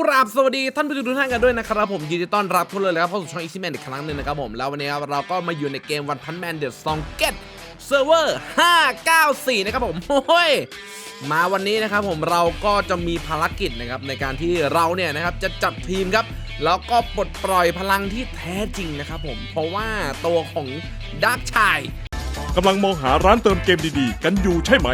กราบสวัสดีท่านผู้ชมทุกท่านกันด้วยนะครับผมยินดีต้อนรับทุกเลยนะครับเข้าสู่ช่องอีซี่แมนอีกครั้งหนึ่งนะครับผมแล้ววันนี้ครับเราก็มาอยู่ในเกมวันพันแมนเดอะซองเก็ตเซิร์ฟเวอร์594 นะครับผมโอ้ยมาวันนี้นะครับผมเราก็จะมีภารกิจนะครับในการที่เราเนี่ยนะครับจะจัดทีมครับแล้วก็ปลดปล่อยพลังที่แท้จริงนะครับผมเพราะว่าตัวของดักชายกำลังมองหาร้านเติมเกมดีๆ กันอยู่ใช่ไหม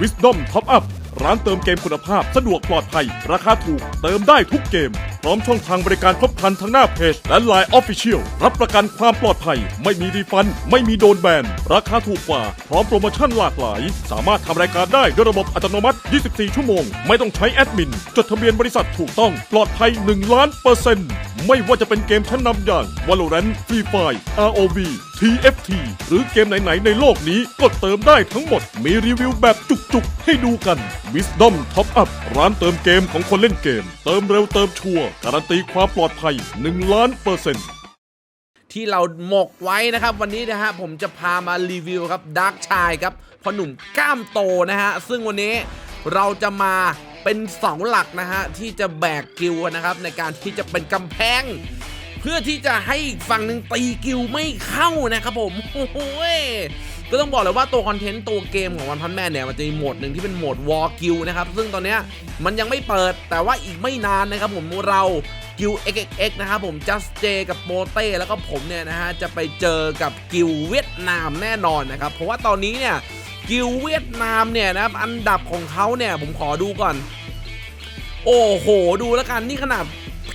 Wisdom Top Up ร้านเติมเกมคุณภาพสะดวกปลอดภัย ราคาถูกเติมได้ทุกเกม พร้อมช่องทางบริการครบครันทั้งหน้าเพจ และ Line Official รับประกันความปลอดภัย ไม่มีรีฟัน ไม่มีโดนแบน ราคาถูกกว่า พร้อมโปรโมชั่นหลากหลาย สามารถทำรายการได้ด้วยระบบอัตโนมัติ 24 ชั่วโมง ไม่ต้องใช้แอดมิน จดทะเบียนบริษัทถูกต้องปลอดภัย 1 ล้านเปอร์เซ็นต์ไม่ว่าจะเป็นเกมชั้นนำอย่าง Valorant Free Fire ROV TFT หรือเกมไหน ๆ ในโลกนี้ก็เติมได้ทั้งหมด มีรีวิวแบบจุก ๆ ให้ดูกัน Wisdom Top Up ร้านเติมเกมของคนเล่นเกม เติมเร็วเติมชัวร์การันตีความปลอดภัย 1 ล้านเปอร์เซ็นต์ที่เราหมกไว้นะครับ วันนี้นะฮะผมจะพามารีวิวครับดักชายครับพอหนุ่มก้ามโตนะฮะ ซึ่งวันนี้เราจะมาเป็นเสาหลักนะฮะ ที่จะแบกกิลด์นะครับ ในการที่จะเป็นกำแพง เพื่อที่จะให้อีกฝั่งหนึ่งตีกิลด์ไม่เข้านะครับผมโอ้โหก็ต้องบอกเลยว่าตัวคอนเทนต์ตัวเกมของวันพันแม่เนี่ยมันจะมีโหมดหนึ่งที่เป็นโหมดวอลกิลนะครับซึ่งตอนนี้มันยังไม่เปิดแต่ว่าอีกไม่นานนะครับผมเรากิล XXX นะครับผมจัสเจกับโปเต้แล้วก็ผมเนี่ยนะฮะจะไปเจอกับกิลเวียดนามแน่นอนนะครับเพราะว่าตอนนี้เนี่ยกิลเวียดนามเนี่ยนะครับอันดับของเขาเนี่ยผมขอดูก่อน โอ้โห ดูแล้วกันนี่ขนาด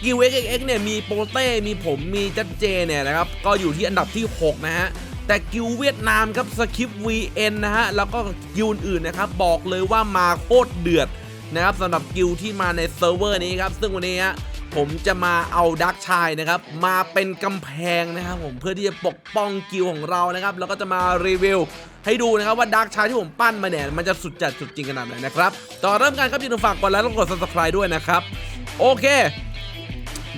กิวเอ็กเอ็กเนี่ยมีโปเต้มีผมมีจัดเจเนี่ยนะครับก็อยู่ที่อันดับที่ 6 นะฮะแต่กิวเวียดนามครับสคริป VN นะฮะแล้วก็กิวอื่นนะครับบอกเลยว่ามาโคตรเดือดนะครับสำหรับกิวที่มาในเซิร์ฟเวอร์นี้ครับซึ่งวันนี้ฮะผมจะมาเอาดักชายนะครับมาเป็นกำแพงนะครับผมเพื่อที่จะปกป้องกิวของเรานะครับแล้วก็จะมารีวิวให้ดูนะครับว่าดักชายที่ผมปั้นมาเนี่ยมันจะสุดจัดสุดจริงขนาดไหนนะครับต่อเริ่มกันครับอย่าลืมฝากกดไลค์แล้วกด subscribe ด้วยนะครับโอเค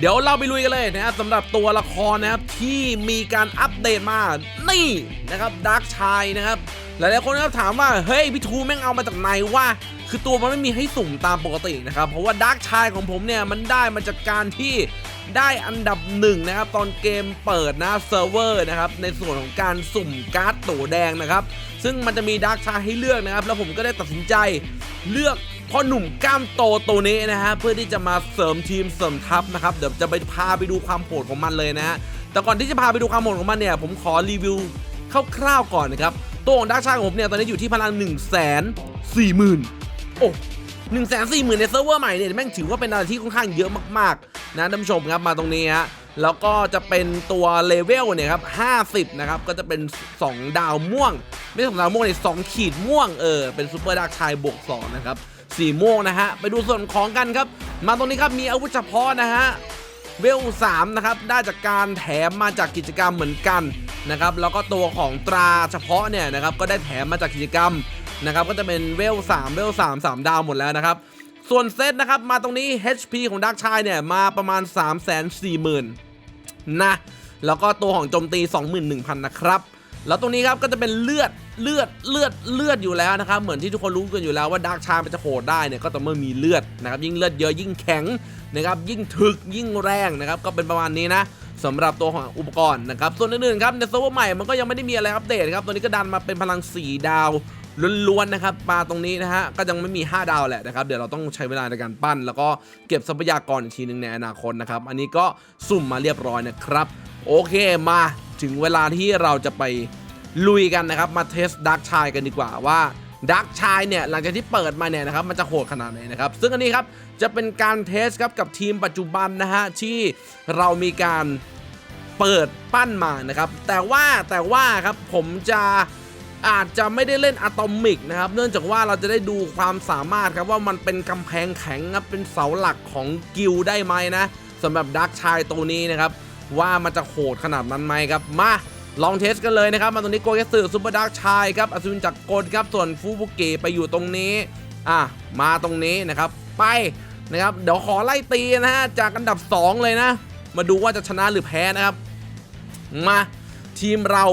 เดี๋ยวเราไปลุยกันเลยนะครับสำหรับตัวละครนะครับที่มีการอัปเดตมา นี่นะครับดักชายนะครับหลายๆคนก็ถามว่าเฮ้ยพี่ทูแม่งเอามาจากไหนวะคือตัวมันไม่มีให้สุ่มตามปกตินะครับ เพราะว่าดักชายของผมเนี่ยมันได้มาจากการที่ได้อันดับหนึ่งนะครับ ตอนเกมเปิดนะเซิร์ฟเวอร์นะครับ ในส่วนของการสุ่มการ์ดตัวแดงนะครับ ซึ่งมันจะมีดักชายให้เลือกนะครับ แล้วผมก็ได้ตัดสินใจเลือก พ่อหนุ่มกล้ามโตตัวนี้นะฮะเพื่อที่จะมาเสริมทีมเสริมทัพนะครับเดี๋ยวจะไปพาไปดูความโหดของมันเลยนะฮะแต่ก่อนที่จะพาไปดูความโหดของมันเนี่ยผมขอรีวิวคร่าวๆก่อนนะครับตัวของดักชาของผมเนี่ยตอนนี้อยู่ที่พลัง1 4 0 0 0 0โอ้หนึ่งแสนสี่หมื่นในเซิร์ฟเวอร์ใหม่เนี่ยแม่งถือว่าเป็นอะไรที่ค่อนข้างเยอะมากๆนะท่านผู้ชมครับมาตรงนี้ฮะแล้วก็จะเป็นตัวเลเวลเนี่ยครับ50นะครับก็จะเป็น 2 ดาวม่วง ไม่ใช่สองดาวม่วงเนี่ยสองขีดม่วงเออเป็นซูเปอร์ดักชายบวก2นะครับ สีม่วงนะฮะ ไปดูส่วนของกันครับ มาตรงนี้ครับมีอาวุธเฉพาะนะฮะ เวล3นะครับ ได้จากการแถมมาจากกิจกรรมเหมือนกันนะครับ แล้วก็ตัวของตราเฉพาะเนี่ยนะครับ ก็ได้แถมมาจากกิจกรรมนะครับ ก็จะเป็นเวล3เวล3 3ดาวหมดแล้วนะครับ ส่วนเซตนะครับ มาตรงนี้ HP ของดักชายเนี่ย มาประมาณ 3 4 0 0 0 0นะ แล้วก็ตัวของโจมตี 21,000 นะครับ แล้วตรงนี้ครับก็จะเป็นเลือด เลือดเลือดเลือดอยู่แล้วนะครับเหมือนที่ทุกคนรู้กันอยู่แล้วว่าดาร์กชามันจะโหดได้เนี่ยก็ต้องเมื่อมีเลือดนะครับยิ่งเลือดเยอะยิ่งแข็งนะครับยิ่งถึกยิ่งแรงนะครับก็เป็นประมาณนี้นะสำหรับตัวของอุปกรณ์นะครับส่วนอื่นๆครับในเซิร์ฟเวอร์ใหม่มันก็ยังไม่ได้มีอะไรอัปเดตครับตัวนี้ก็ดันมาเป็นพลัง 4 ดาวล้วนๆนะครับมาตรงนี้นะฮะก็ยังไม่มี 5 ดาวแหละนะครับเดี๋ยวเราต้องใช้เวลาในการปั้น แล้วก็เก็บทรัพยากรอีกทีหนึ่งในอนาคตนะครับอันนี้ก็สุ่มมาเรียบร้อยนะครับ โอเคมาถึงเวลาที่เราจะไป ลุยกันนะครับ มาเทสดักชายกันดีกว่าว่าดักชายเนี่ยหลังจากที่เปิดมาเนี่ยนะครับมันจะโหดขนาดไหนนะครับ ซึ่งอันนี้ครับจะเป็นการเทสครับกับทีมปัจจุบันนะฮะที่เรามีการเปิดปั้นมานะครับ แต่ว่าแต่ว่าครับผมจะอาจจะไม่ได้เล่นอะตอมิกนะครับ เนื่องจากว่าเราจะได้ดูความสามารถครับว่ามันเป็นกำแพงแข็งครับเป็นเสาหลักของกิลได้ไหมนะสำหรับดักชายตัวนี้นะครับ ว่ามันจะโหดขนาดนั้นไหมครับมา ลองเทสกันเลยนะครับ มาตรงนี้โกเกสึซูเปอร์ดักชายครับอสุนจากกลครับส่วนฟูบุเกไปอยู่ตรงนี้อะมาตรงนี้นะครับไปนะครับเดี๋ยวขอไล่ตีนะฮะจากอันดับ 2 เลยนะ มาดูว่าจะชนะหรือแพ้นะครับ มาทีมเรา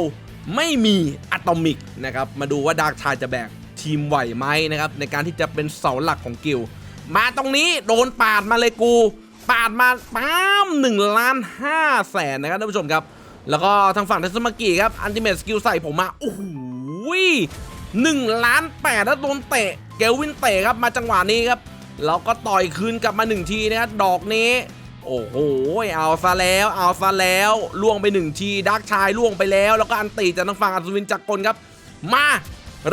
ไม่มีอะตอมิกนะครับมาดูว่าดาร์กชายจะแบกทีมไหวไหมนะครับในการที่จะเป็นเสาหลักของกิลมาตรงนี้โดนปาดมาเลยกู ปาดมาปั๊มหนึ่งล้านห้าแสนนะครับท่านผู้ชมครับ แล้วก็ทางฝั่งเทสมากิครับอันติเม e สกิลใส่ผมมาโอ้โหหนึ่งล้านแปดแล้วโดนเตะ เกลวินเตะครับมาจังหวะนี้ครับแล้วก็ต่อยคืนกลับมาหนึ่งทีนะครับดอกนี้ โอ้โหเอาซะแล้วเอาซะแล้วล่วงไปหนึ่งทีดักชายล่วงไปแล้ว แล้วก็อันตีจากทางฝั่งอัศวินจักรกลครับ มา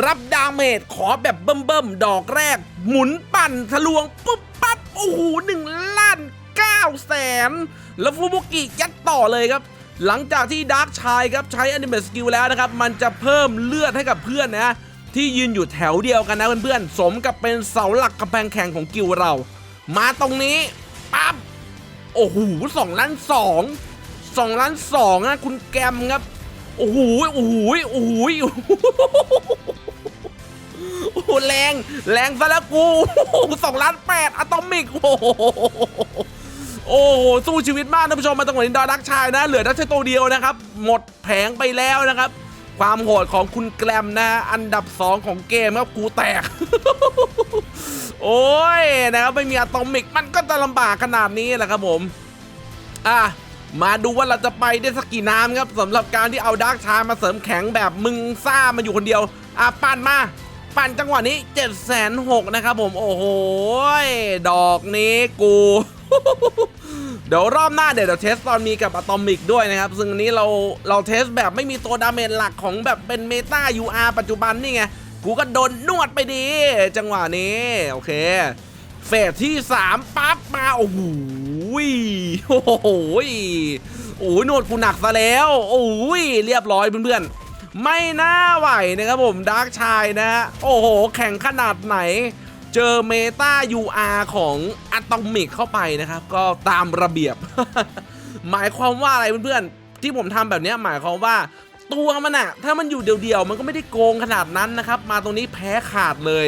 รับดาเมจขอแบบเบิ่มๆดอกแรก หมุนปั่นทะลวงปุ๊บปั๊บโอ้โหหนึ่งล้านเก้าแสนแล้วฟูบุกิยัดต่อเลยครับ หลังจากที่ดาร์กชายครับใช้อนิเม e สกิลแล้วนะครับ มันจะเพิ่มเลือดให้กับเพื่อนนะ ที่ยืนอยู่แถวเดียวกันนะเพื่อนๆ สมกับเป็นเสาหลักกำแพงแข่งของกิลเรา มาตรงนี้ปั๊บโอ้โหสองล้านสองสองล้านสองนะคุณแกมครับโอ้โหโอ้โหโอ้โหโอ้โหแรง แรงซะแล้วกูสองล้านแปดอะตอมิกโอ้ โอ้โหสู้ชีวิตมากท่านผู้ชมมาตรงนี้ดอดักชายนะ เหลือดักชายตัวเดียวนะครับ หมดแผงไปแล้วนะครับ ความโหดของคุณแกรมนะอันดับ 2 ของเกมครับกูแตก โอ้ยนะครับไม่มีอะตอมิกมันก็จะลำบากขนาดนี้แหละครับผมอะมาดูว่าเราจะไปได้สักกี่น้ำครับสำหรับการที่เอาดาร์กชายมาเสริมแข็งแบบมึงซ่ามาอยู่คนเดียวอะปั่นมา ปั่นจังหวะนี้7จ็ดแสนหกนะครับผมโอ้โหดอกนี้กู เดี๋ยวรอบหน้าเดี๋ยวเทสตอนมีกับอะตอมิกด้วยนะครับ ซึ่งอันนี้เราเราเทสแบบไม่มีตัวดาเมจหลักของแบบเป็นเมตา UR ปัจจุบันนี่ไง กูก็โดนนวดไปดี จังหวะนี้ โอเค เฟสที่ 3 ปั๊บมา โอ้โหโอ้โหโอ้ยนวดกูหนักซะแล้ว โอ้ยเรียบร้อยเพื่อนๆ ไม่น่าไหวนะครับผมดาร์กชายนะ โอ้โห แข่งขนาดไหน เจอเมตา UR ของอะตอมิกเข้าไปนะครับ ก็ตามระเบียบ หมายความว่าอะไรเพื่อนๆ ที่ผมทำแบบนี้หมายความว่าตัวมันอะถ้ามันอยู่เดียวๆ มันก็ไม่ได้โกงขนาดนั้นนะครับ มาตรงนี้แพ้ขาดเลย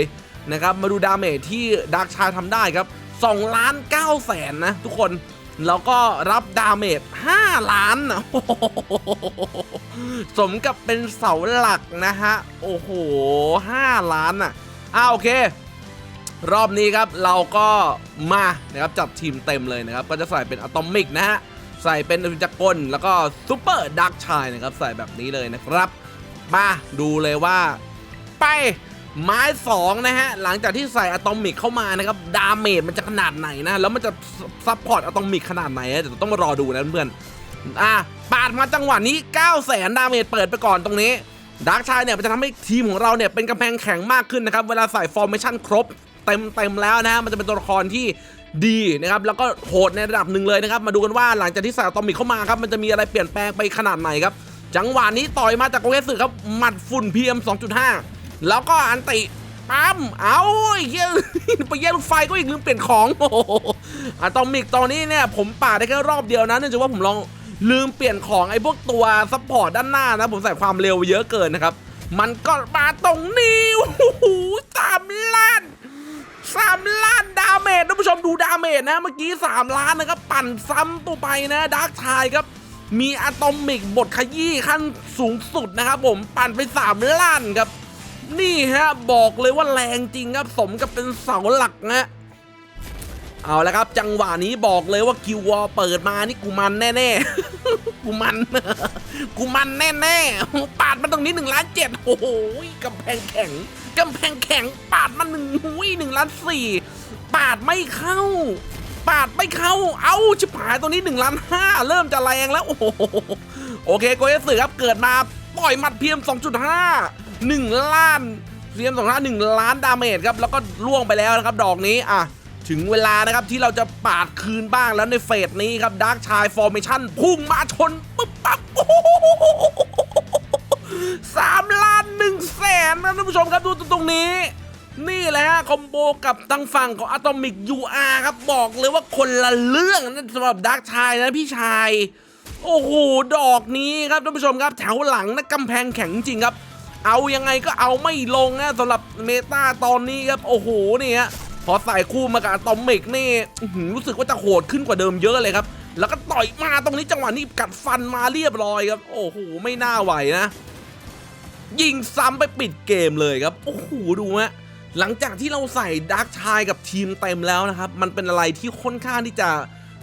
นะครับ มาดูดาเมจที่ดาร์กชายทำได้ครับ2ล้าน9แสนนะทุกคนแล้วก็รับดาเมจ 5 ล้านนะสมกับเป็นเสาหลักนะฮะ โอ้โห 5 ล้านอะอ่าโอเค รอบนี้ครับเราก็มานะครับจัดทีมเต็มเลยนะครับ ก็จะใส่เป็นอะตอมิกนะฮะใส่เป็นจักรแล้วก็ซูเปอร์ดักชายนะครับ ใส่แบบนี้เลยนะครับ มาดูเลยว่า ไปไม้สองนะฮะ หลังจากที่ใส่อะตอมิกเข้ามานะครับ ดาเมจมันจะขนาดไหนนะ แล้วมันจะซัพพอร์ตอะตอมิกขนาดไหนอะเดี๋ยวต้องมารอดูนะเพื่อนๆอะปาดมาจังหวะนี้ 9 0 0แสนดาเมจเปิดไปก่อนตรงนี้ดาร์กชายเนี่ยมันจะทำให้ทีมของเราเนี่ยเป็นกำแพงแข็งมากขึ้นนะครับ เวลาใส่ฟอร์เมชั่นครบ เต็มเต็มๆแล้วนะมันจะเป็นตัวละครที่ดีนะครับแล้วก็โหดในระดับหนึ่งเลยนะครับ มาดูกันว่าหลังจากที่ส่อะตอมิกเข้ามาครับมันจะมีอะไรเปลี่ยนแปลงไปขนาดไหนครับ จังหวะนี้ต่อยมาจากโกเกสึครับหมัดฝุ่น PM 2.5แล้วก็อันติปั๊มเอาไอ้เหี้ยไปแย่งลูกไฟก็อีกลืมเปลี่ยนของโอ้โหอะตอมิกตอนนี้เนี่ยผมปาได้แค่รอบเดียวนะเนื่องจากว่าผมลองลืมเปลี่ยนของไอ้พวกตัวซัพพอร์ตด้านหน้านะผมใส่ความเร็วเยอะเกินนะครับ มันก็มาตรงนี้โอ้โหสามล้าน สามล้านดาเมจท่านผู้ชมดูดาเมจนะ เมื่อกี้ 3 ล้านนะครับ ปั่นซ้ำตัวไปนะดาร์กชายครับมีอะตอมิกบทขยี้ขั้นสูงสุดนะครับผมปั่นไป 3 ล้านครับ นี่ฮะ บอกเลยว่าแรงจริงครับ สมกับเป็นเสาหลักนะ เอาละครับจังหวะนี้บอกเลยว่าคิววอลเปิดมานี่กูมันแน่ๆ กูมัน กูมันแน่ๆ ปาดมาตรงนี้1ล้านเจ็ดโอ้โหกำแพงแข็งกำแพงแข็ง ปาดมาหนึ่งหุยหนึ่งล้านสี่ปาดไม่เข้า ปาดไม่เข้า เอ้าชิบหายตัวนี้1ล้านห้าเริ่มจะแรงแล้ว โอ้โหโอเคโกเอสึครับเกิดมาปล่อยหมัดเพียม 2.5 1 ล้านเพียม2 5 1ล้านดาเมจครับแล้วก็ล่วงไปแล้วนะครับดอกนี้อะ ถึงเวลานะครับที่เราจะปาดคืนบ้างแล้วในเฟสนี้ครับดาร์กชายฟอร์เมชั่นพุ่งมาชนปุ๊บปั๊บโอ้โหสามล้านหนึ่งแสนนะท่านผู้ชมครับดูตรงนี้ นี่แหละฮะคอมโบกับทางฝั่งของ Atomic UR ครับบอกเลยว่าคนละเรื่องนะสำหรับดาร์กชายนะพี่ชาย โอ้โห ดอกนี้ครับท่านผู้ชมครับแถวหลังนะกำแพงแข็งจริงครับ เอายังไงก็เอาไม่ลงนะสำหรับเมตาตอนนี้ครับ โอ้โหนี่ฮะ พอใส่คู่มากับอะตอมิกนี่รู้สึกว่าจะโหดขึ้นกว่าเดิมเยอะเลยครับแล้วก็ต่อยมาตรงนี้จังหวะนี้กัดฟันมาเรียบร้อยครับ โอ้โหไม่น่าไหวนะ ยิงซ้ำไปปิดเกมเลยครับ โอ้โหดูฮะหลังจากที่เราใส่ดาร์กชายกับทีมเต็มแล้วนะครับ มันเป็นอะไรที่ค่อนข้างที่จะ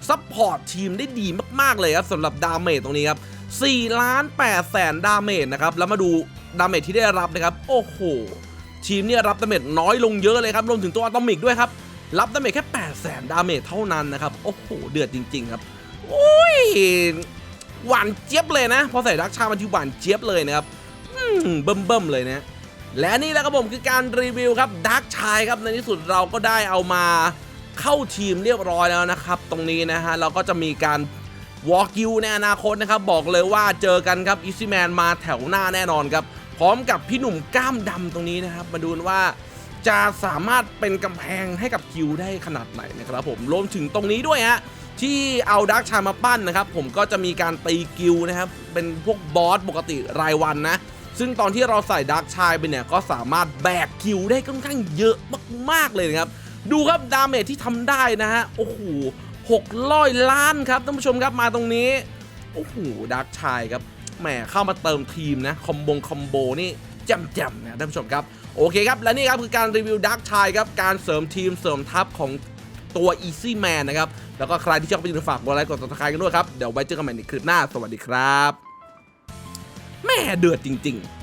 ซัพพอร์ตทีมได้ดีมากๆเลยครับสำหรับดาเมจตรงนี้ครับ4ล้าน8แสนดาเมจนะครับ แล้วมาดูดาเมจที่ได้รับนะครับ โอ้โห ทีมเนี่ยรับดาเมจน้อยลงเยอะเลยครับรวมถึงตัวอะตอมิกด้วยครับ รับดาเมจแค่8แสนดาเมจเท่านั้นนะครับโอ้โหเดือดจริง ๆ ครับโอ้ยหวานเจี๊ยบเลยนะ พอใส่ดักชามันที่หวานเจี๊ยบเลยนะครับอืมเบิ่มๆเลยนะและนี่แหละครับผมคือการรีวิวครับดักชายครับในที่สุดเราก็ได้เอามาเข้าทีมเรียบร้อยแล้วนะครับ ตรงนี้นะฮะเราก็จะมีการวอล์กยูในอนาคตนะครับ บอกเลยว่าเจอกันครับอีซี่แมนมาแถวหน้าแน่นอนครับ พร้อมกับพี่หนุ่มกล้ามดำตรงนี้นะครับ มาดูนว่าจะสามารถเป็นกำแพงให้กับคิวได้ขนาดไหนนะครับผมรวมถึงตรงนี้ด้วยฮะที่เอาดักชายมาปั้นนะครับ ผมก็จะมีการตีกิวนะครับ เป็นพวกบอสปกติรายวันนะ ซึ่งตอนที่เราใส่ดักชายไปเนี่ย ก็สามารถแบกคิวได้ค่อนข้างเยอะมากๆเลยนะครับ ดูครับดาเมจที่ทำได้นะฮะ โอ้โหหกร้อยล้านครับท่านผู้ชมครับมาตรงนี้ โอ้โหดักชายครับ แหมเข้ามาเติมทีมนะคอมบงคอมโบนี่แจ่มๆนะท่านผู้ชมครับ โอเคครับ และนี่ครับคือการรีวิวดักชายครับ การเสริมทีมเสริมทัพของตัว Easy Man นะครับ แล้วก็ใครที่ชอบไปดูฝากกดไลค์กดติดตามกันด้วยครับ เดี๋ยวไว้เจอกันใหม่ในคลิปหน้า สวัสดีครับแม่เดือดจริง ๆ